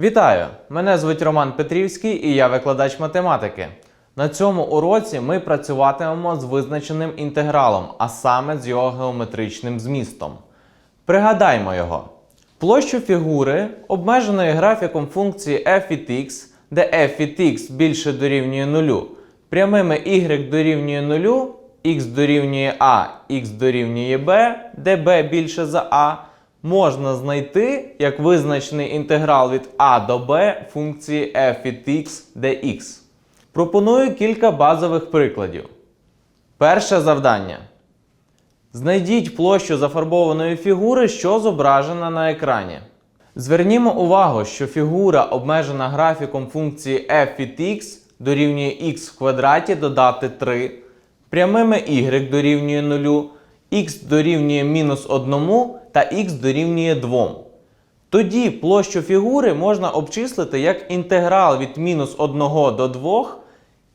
Вітаю! Мене звуть Роман Петрівський і я викладач математики. На цьому уроці ми працюватимемо з визначеним інтегралом, а саме з його геометричним змістом. Пригадаймо його. Площу фігури, обмеженої графіком функції f від x, де f від x більше дорівнює 0, прямими y дорівнює 0, x дорівнює a, x дорівнює b, де b більше за a, можна знайти як визначений інтеграл від a до b функції f від x, де x. Пропоную кілька базових прикладів. Перше завдання. Знайдіть площу зафарбованої фігури, що зображена на екрані. Звернімо увагу, що фігура обмежена графіком функції f від x дорівнює x в квадраті додати 3, прямими y дорівнює 0, x дорівнює мінус 1 та x дорівнює 2. Тоді площу фігури можна обчислити як інтеграл від мінус 1 до 2,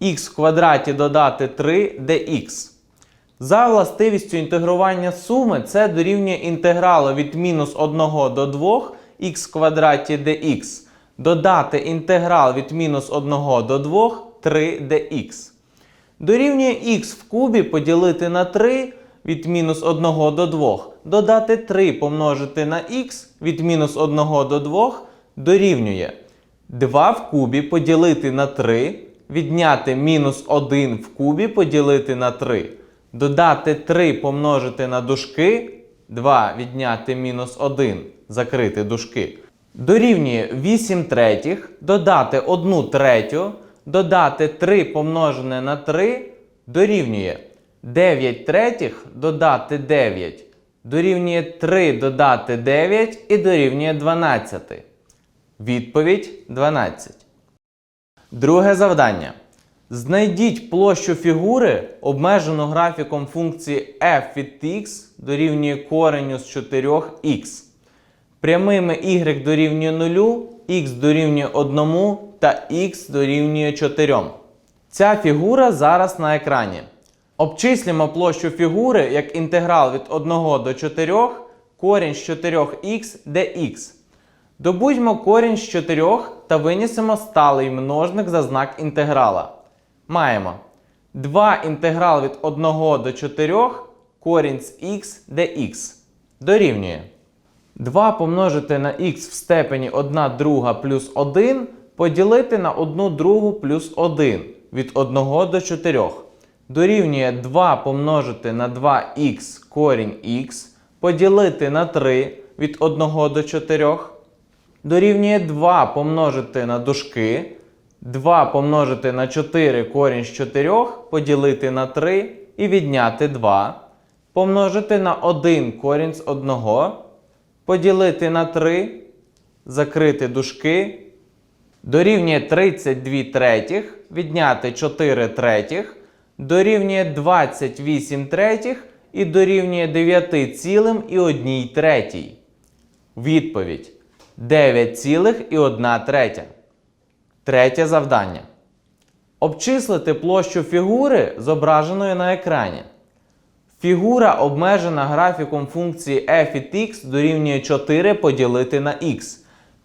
х в квадраті додати 3 dx. За властивістю інтегрування суми це дорівнює інтегралу від мінус 1 до 2 х квадраті dx. Додати інтеграл від мінус 1 до 2 3 dx. Дорівнює х в кубі поділити на 3 від мінус 1 до 2. Додати 3 помножити на х від мінус 1 до 2 дорівнює 2 в кубі поділити на 3, відняти мінус 1 в кубі поділити на 3. Додати 3 помножити на дужки, 2 відняти мінус 1, закрити дужки. Дорівнює 8 третіх, додати 1 третю, додати 3 помножене на 3, дорівнює 9 третіх, додати 9, дорівнює 3 додати 9 і дорівнює 12. Відповідь 12. Друге завдання. Знайдіть площу фігури, обмежену графіком функції f від x дорівнює кореню з 4х. Прямими y дорівнює 0, x дорівнює 1 та x дорівнює 4. Ця фігура зараз на екрані. Обчислюємо площу фігури як інтеграл від 1 до 4, корінь з 4х dx. Добудьмо корінь з 4 та винесемо сталий множник за знак інтеграла. Маємо 2 інтеграл від 1 до 4 корінь з х dx дорівнює 2 помножити на х в степені 1 друга плюс 1 поділити на 1 другу плюс 1 від 1 до 4. Дорівнює 2 помножити на 2х корінь х поділити на 3 від 1 до 4 дорівнює 2 помножити на дужки, 2 помножити на 4 корінь з 4, поділити на 3 і відняти 2, помножити на 1 корінь з 1, поділити на 3, закрити дужки, дорівнює 32 третіх, відняти 4 третіх, дорівнює 28 третіх і дорівнює 9,1 третій. Відповідь 9,1 третя. Третє завдання. Обчислити площу фігури, зображеної на екрані. Фігура обмежена графіком функції f від x дорівнює 4 поділити на x.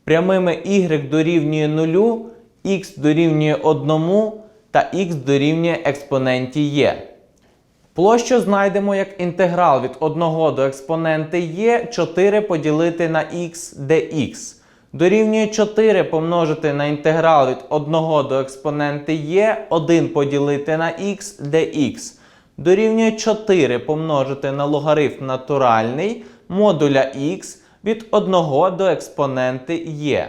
Прямими y дорівнює 0, x дорівнює 1 та x дорівнює експоненті є. Площу знайдемо як інтеграл від 1 до експоненти є 4 поділити на х dx. Дорівнює 4 помножити на інтеграл від 1 до експоненти є 1 поділити на х dx. Дорівнює 4 помножити на логарифм натуральний модуля х від 1 до експоненти є.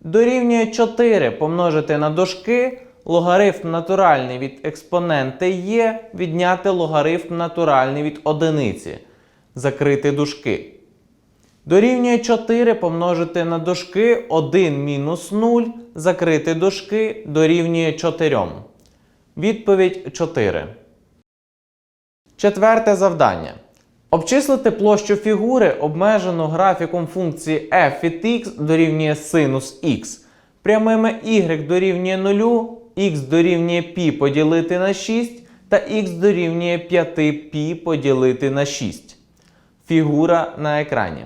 Дорівнює 4 помножити на дужки логарифм натуральний від експоненти є відняти логарифм натуральний від одиниці. Закрити дужки. Дорівнює 4 помножити на дужки 1 мінус 0, закрити дужки дорівнює 4. Відповідь 4. Четверте завдання. Обчислити площу фігури, обмежену графіком функції f від x дорівнює синус x. Прямими y дорівнює 0, x дорівнює π поділити на 6 та x дорівнює 5 π поділити на 6. Фігура на екрані.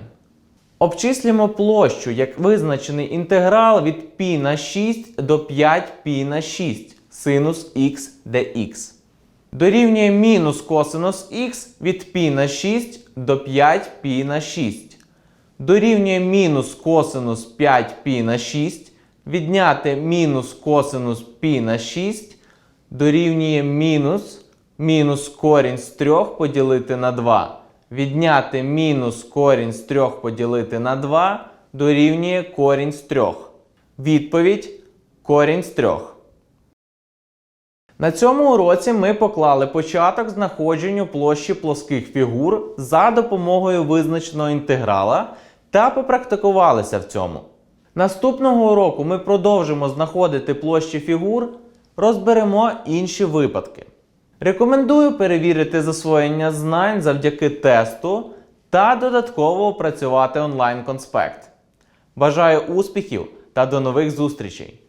Обчислюємо площу як визначений інтеграл від π на 6 до 5π на 6 синус х dx. Дорівнює мінус косинус х від π на 6 до 5π на 6. Дорівнює мінус косинус 5π на 6. Відняти мінус косинус π на 6 дорівнює мінус мінус корінь з 3 поділити на 2. Відняти мінус корінь з 3 поділити на 2 дорівнює корінь з 3. Відповідь корінь з 3. На цьому уроці ми поклали початок знаходженню площі плоских фігур за допомогою визначеного інтеграла та попрактикувалися в цьому. Наступного уроку ми продовжимо знаходити площі фігур, розберемо інші випадки. Рекомендую перевірити засвоєння знань завдяки тесту та додатково опрацювати онлайн-конспект. Бажаю успіхів та до нових зустрічей!